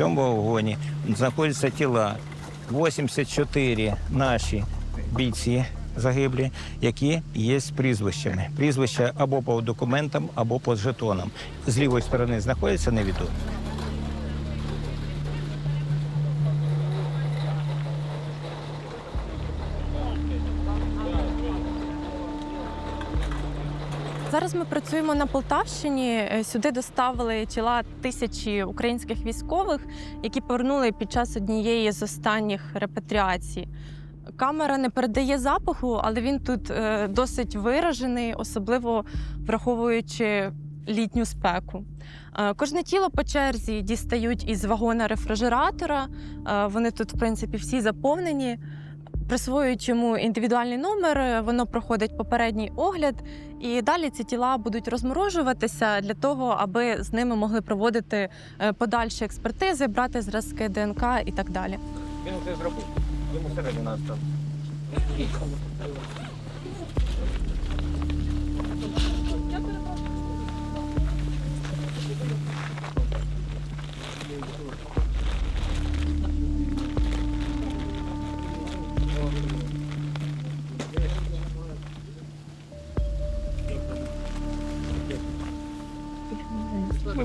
цьому вагоні знаходяться тіла 84 наші бійці загиблі, які є з прізвищами. Прізвища або по документам, або по жетонам. З лівої сторони знаходяться невідомі. Зараз ми працюємо на Полтавщині. Е, Сюди доставили тіла тисячі українських військових, які повернули під час однієї з останніх репатріацій. Камера не передає запаху, але він тут е, досить виражений, особливо враховуючи літню спеку. Е, Кожне тіло по черзі дістають із вагона рефрижератора. Вони тут, в принципі, всі заповнені. Присвоюють йому індивідуальний номер, е, воно проходить попередній огляд, і далі ці тіла будуть розморожуватися для того, аби з ними могли проводити е, подальші експертизи, брати зразки ДНК і так далі. Він це зробив. Йому середина нас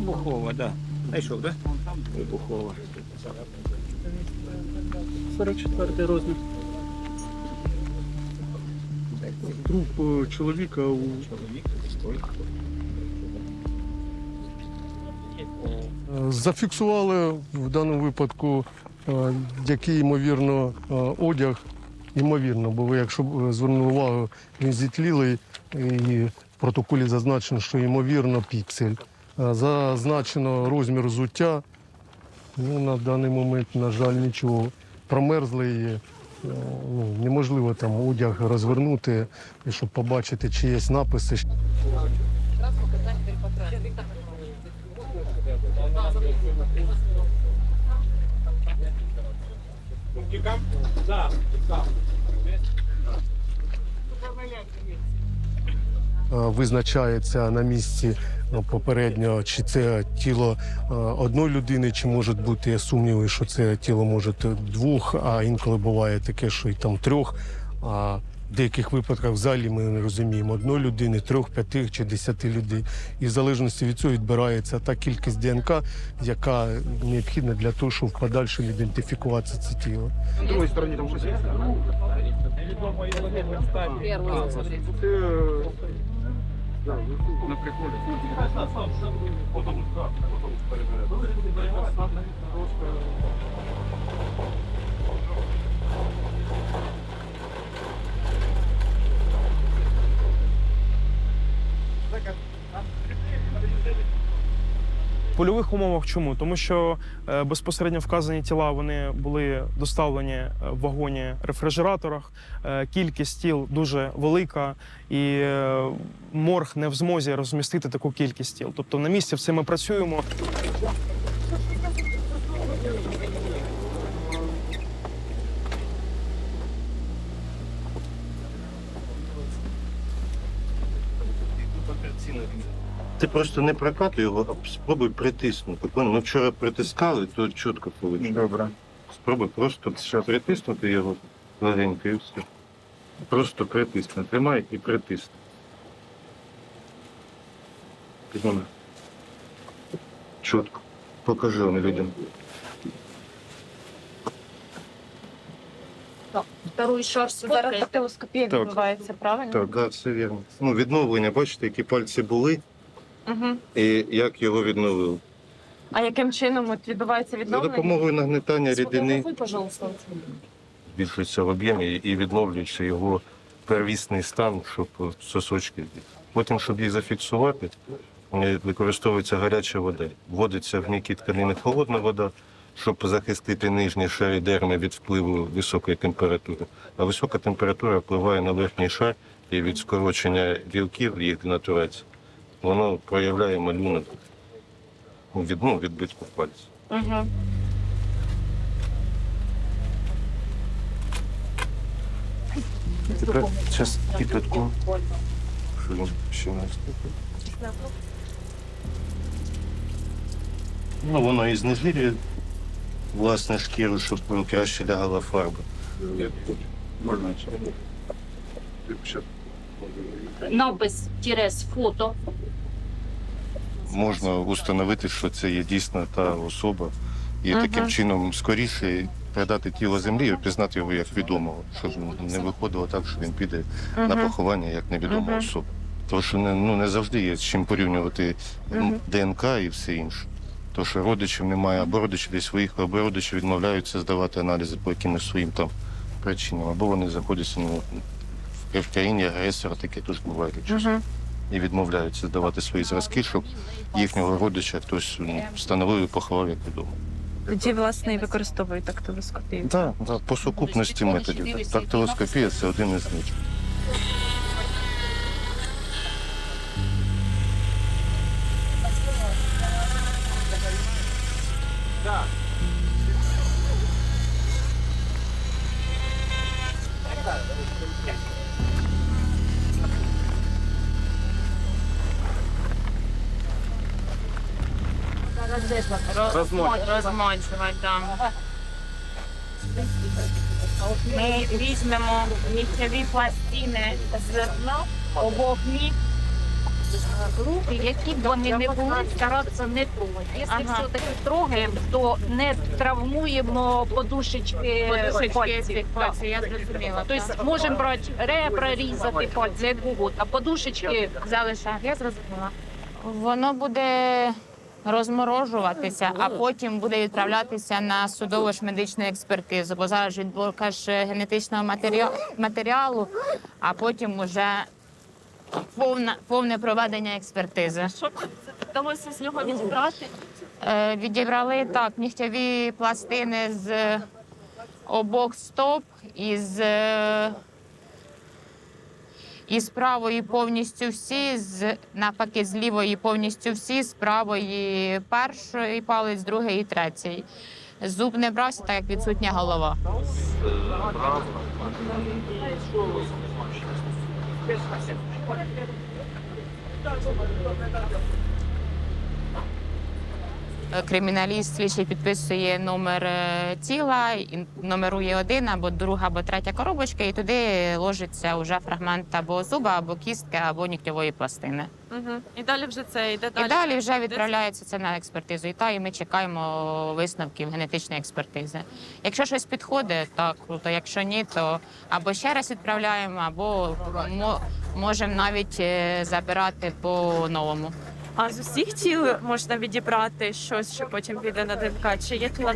Вибухова, так. Да. Знайшов, так? Да? Вибухова. 44 розмір. Труп е, чоловіка у Е, Зафіксували в даному випадку, е, який, ймовірно, одяг, ймовірно, бо ви, якщо б, звернули увагу, він зітлілий і в протоколі зазначено, що ймовірно піксель. Е, Зазначено розмір взуття. Ну, на даний момент, на жаль, нічого. Промерзлий, е, ну, неможливо там одяг розвернути, щоб побачити, чи є написи. Е, визначається на місці ну, попередньо, чи це тіло е, одної людини, чи можуть бути сумніви, що це тіло може двох, а інколи буває таке, що і там трьох. А в деяких випадках в залі ми не розуміємо одної людини, трьох, п'яти чи десяти людей. І в залежності від цього відбирається та кількість ДНК, яка необхідна для того, щоб в подальшому ідентифікувати це тіло. На другій стороні там щось є? На приході. Польових умовах чому? Тому що е, безпосередньо вказані тіла вони були доставлені е, в вагоні рефрижераторах. Е, кількість тіл дуже велика, і морг не в змозі розмістити таку кількість тіл. Тобто на місці все ми працюємо. Ти просто не прокатуй його, а спробуй притиснути. Понял? Ми вчора притискали, то чітко вийшло. Добре. Спробуй просто притиснути його легенько і все. Просто притисни. Тримай і притисни. Підніми. Чітко. Покажи вам людям. Второй шар сюда. Зараз дактилоскопія Так. відбувається, правильно? Так, да, все вірно. Ну, відновлення, бачите, які пальці були Угу. і як його відновили. А яким чином от відбувається За відновлення? допомогою нагнетання рідини. Сфотографуй, пожалуйста. збільшується в об'ємі і відновлюється його первісний стан, щоб сосочки. Потім, щоб їх зафіксувати, е, використовується гаряча вода. Вводиться в м'які тканини холодна вода, щоб захистити нижні шари дерми від впливу високої температури. А висока температура впливає на верхній шар і від скорочення білків їх денатурації. Воно проявляє малюнок від, ну, відбитку пальців. Угу. Тепер час кипятку. Що він ще не вступить? Ну, воно і знежирює власне шкіру, щоб краще лягала фарба. Напис тірес фото. Можна установити, що це є дійсно та особа, і Ага. таким чином скоріше передати тіло землі і опізнати його як відомого, щоб не виходило так, що він піде на поховання як невідома Мгм. особа. Тому що не, ну, не завжди є з чим порівнювати м, Мгм. ДНК і все інше. Тому що родичів немає, або родичі десь своїх, або родичі відмовляються здавати аналізи по якимось своїм там причинам, або вони знаходяться ну, в- в країні агресора, таке теж буває. Мгм. І відмовляються здавати свої зразки, щоб їхнього родича хтось ну, встановив і поховав як відомо. Тоді, власне, і використовують тактилоскопію. Так, да, по сукупності методів. Тактилоскопія це один із них. Розмочувати, так. Ми візьмемо нігтєві пластини з обох ніг. Руки, які б вони не були, старатися не трогати. Якщо Ага. все-таки трогаємо, то не травмуємо подушечки пальців. Пальці, я зрозуміла. Тобто можемо брати ребра, різати пальці, а подушечки залишаю. Я зрозуміла. Воно буде розморожуватися, а потім буде відправлятися на судову ж медичну експертизу, бо зараз відборка ж генетичного матеріалу, матеріалу а потім вже повна, повне проведення експертизи. Що вдалося з нього відібрати? Е, Відібрали так нігтєві пластини з обох стоп і з, е, і з правої повністю всі, з навпаки, з лівої повністю всі, з правої перший палець, другий і третій. Зуб не брався, так як відсутня голова. Е, Криміналіст слідчий підписує номер е, тіла, номерує один або друга, або третя коробочка, і туди ложиться вже фрагмент або зуба, або кістки, або нігтєвої пластини. Угу. І далі вже це йде І далі вже відправляється це на експертизу. І та і ми чекаємо висновків генетичної експертизи. Якщо щось підходить, так круто. Якщо ні, то або ще раз відправляємо, або можемо навіть е, забирати по новому. А з усіх тіл можна відібрати щось, що потім піде на ДНК? Чи є тіла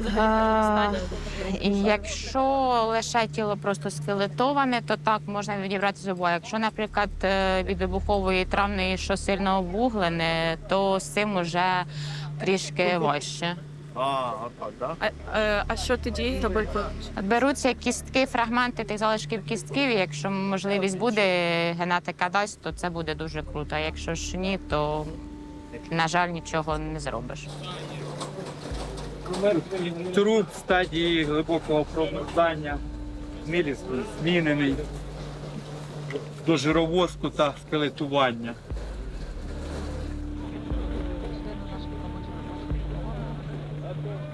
Е, Якщо лише тіло просто скелетоване, то так можна відібрати зуба. Якщо, наприклад, е, від вибухової травми, що сильно обуглене, то з цим уже трішки важче. А, е, а що тоді робити? Беруться кістки, фрагменти тих залишків кістків. Якщо можливість буде, генетика дасть, то це буде дуже круто. А якщо ж ні, то на жаль нічого не зробиш. Труп в стадії глибокого промерзання, мілісно змінений до жировозку та скелетування.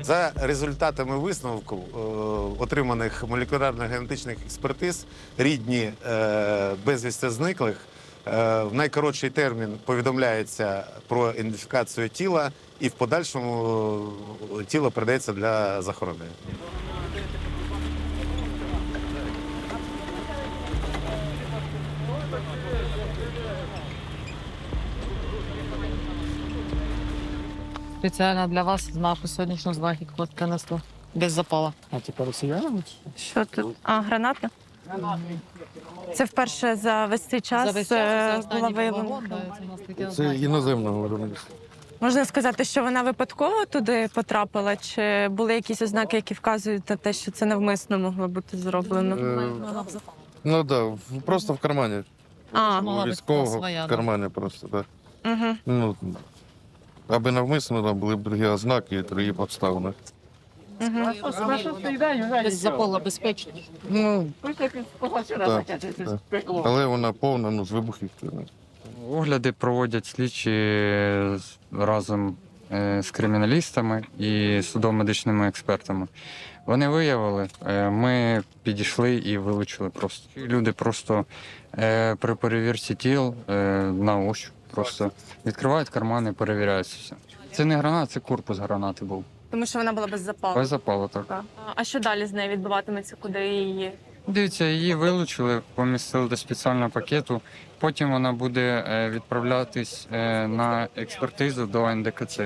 За результатами висновку е, отриманих молекулярно генетичних експертиз, рідні е, безвісти зниклих в найкоротший термін повідомляється про ідентифікацію тіла, і в подальшому е, тіло передається для захоронення. Спеціально для вас знак сьогоднішнього знахідку принесли. Без запала. А типа росіяни? Що тут? А, гранати? Це вперше за весь цей час, За весь час, була виявлена. да, це іноземного виробництва. Можна сказати, що вона випадково туди потрапила, чи були якісь ознаки, які вказують на те, що це навмисно могло бути зроблено? Е, Ну так, да, просто в кармані. А, У військового своя, в да. кармані просто, так. угу. Ну, аби навмисно там були б другі ознаки, другі обставини. Без запала безпечно. Ну, так. Але вона повна, ну, з вибухівкою. Огляди проводять слідчі разом е, з криміналістами і судово-медичними експертами. Вони виявили, е, ми підійшли і вилучили просто. Люди просто е, при перевірці тіл на ощупь просто відкривають кармани, перевіряють все. Це не гранат, це корпус гранати був. Тому що вона була без запалу. Без запалу так. А- А що далі з нею відбуватиметься, куди її? Дивіться, її вилучили, помістили до спеціального пакету. Потім вона буде е, відправлятись е, на експертизу до НДКЦ.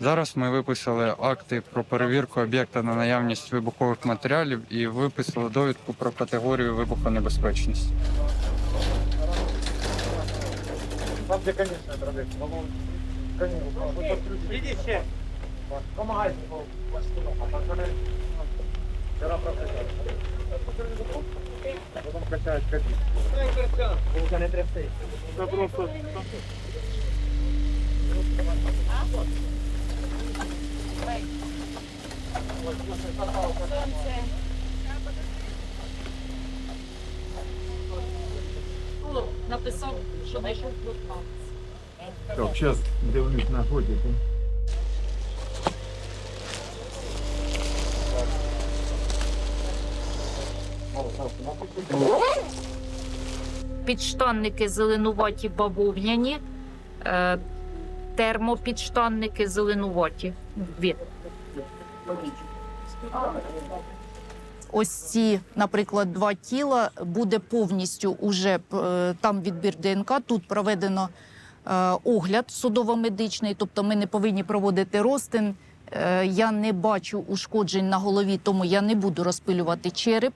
Зараз ми виписали акти про перевірку об'єкта на наявність вибухових матеріалів і виписали довідку про категорію вибухонебезпечності. Написав, що знайшов Так, зараз дивлюсь на годіку. Підштанники зеленуваті бавовняні, е, термопідштанники зеленуваті. Дві. ось ці, наприклад, два тіла буде повністю уже е, там відбір ДНК. Тут проведено е, огляд судово-медичний, тобто ми не повинні проводити розтин. Е, Я не бачу ушкоджень на голові, тому я не буду розпилювати череп.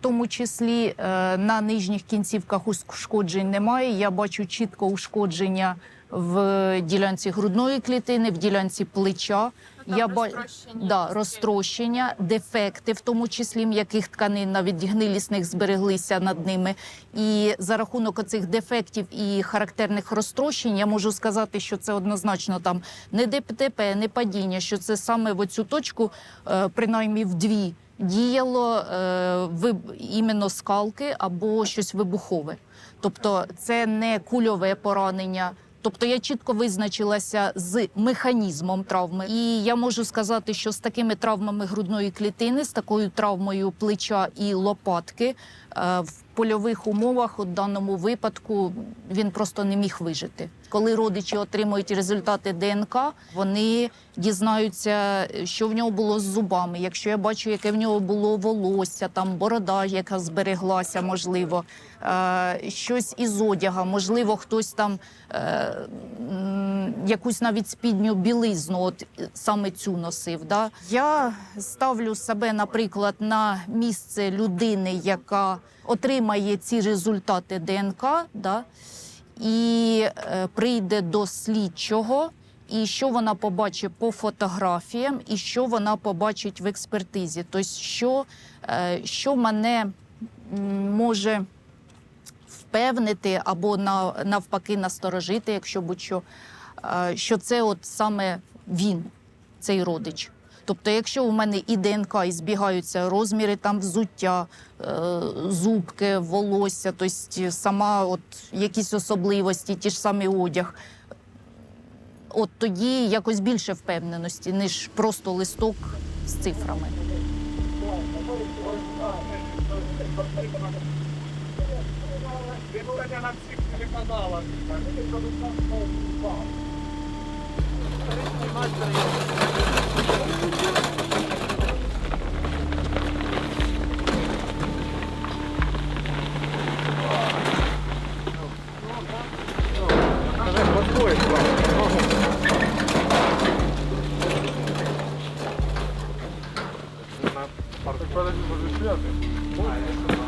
Тому числі е, на нижніх кінцівках ушкоджень немає. Я бачу чітко ушкодження в ділянці грудної клітини, в ділянці плеча. Я ба... да, розтрощення, дефекти, в тому числі м'яких тканин, навіть гнилісних збереглися над ними. І за рахунок оцих дефектів і характерних розтрощень я можу сказати, що це однозначно там не ДТП, не падіння, що це саме в оцю точку, е, принаймні в дві, діяло е, виб... іменно скалки або щось вибухове. Тобто це не кульове поранення. Тобто я чітко визначилася з механізмом травми, і я можу сказати, що з такими травмами грудної клітини, з такою травмою плеча і лопатки е, в польових умовах у даному випадку він просто не міг вижити. Коли родичі отримують результати ДНК, вони дізнаються, що в нього було з зубами. Якщо я бачу, яке в нього було волосся, там борода, яка збереглася, можливо, е, щось із одяга, можливо, хтось там е, якусь навіть спідню білизну, от саме цю носив. Да? Я ставлю себе, наприклад, на місце людини, яка отримає ці результати ДНК, да? І е, прийде до слідчого. І що вона побачить по фотографіям, і що вона побачить в експертизі. Тобто, що, е, що мене може впевнити або на, навпаки насторожити, якщо будь-що, е, що це от саме він, цей родич. Тобто, якщо у мене і ДНК, і збігаються розміри там взуття, е, зубки, волосся, тобто сама от якісь особливості, ті ж самі одяг, от тоді якось більше впевненості, ніж просто листок з цифрами. на Продолжение следует...